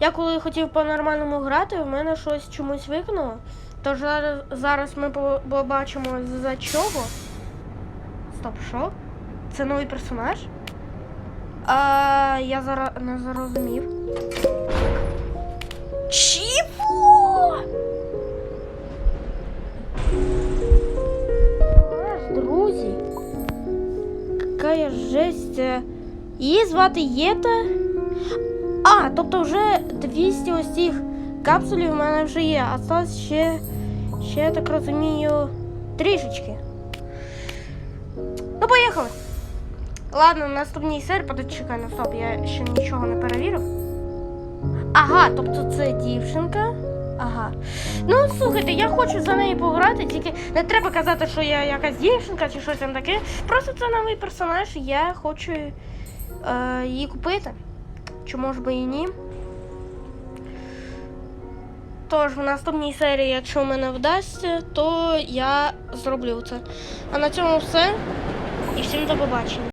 я коли хотів по-нормальному грати, в мене щось чомусь викнуло. Тож зараз, зараз ми побачимо за чого. Стоп, що? Це новий персонаж? А, я зараз не зрозумів. Аж, друзі. Какая жесть. Е, Її звати Єта. А, тобто вже 200 ось цих капсулів в мене вже є. А осталось ще, ще, я так розумію, трішечки. Ну, поїхали. Ладно, наступній серії, почекай, ну стоп, я ще нічого не перевірив. Ага, тобто це дівчинка. Ага. Ну, слухайте, я хочу за неї пограти, тільки не треба казати, що я якась дівчинка чи щось там таке. Просто це новий персонаж, я хочу е, її купити. Чи може би і ні. Тож, в наступній серії, якщо мене вдасться, то я зроблю це. А на цьому все. І всім до побачення.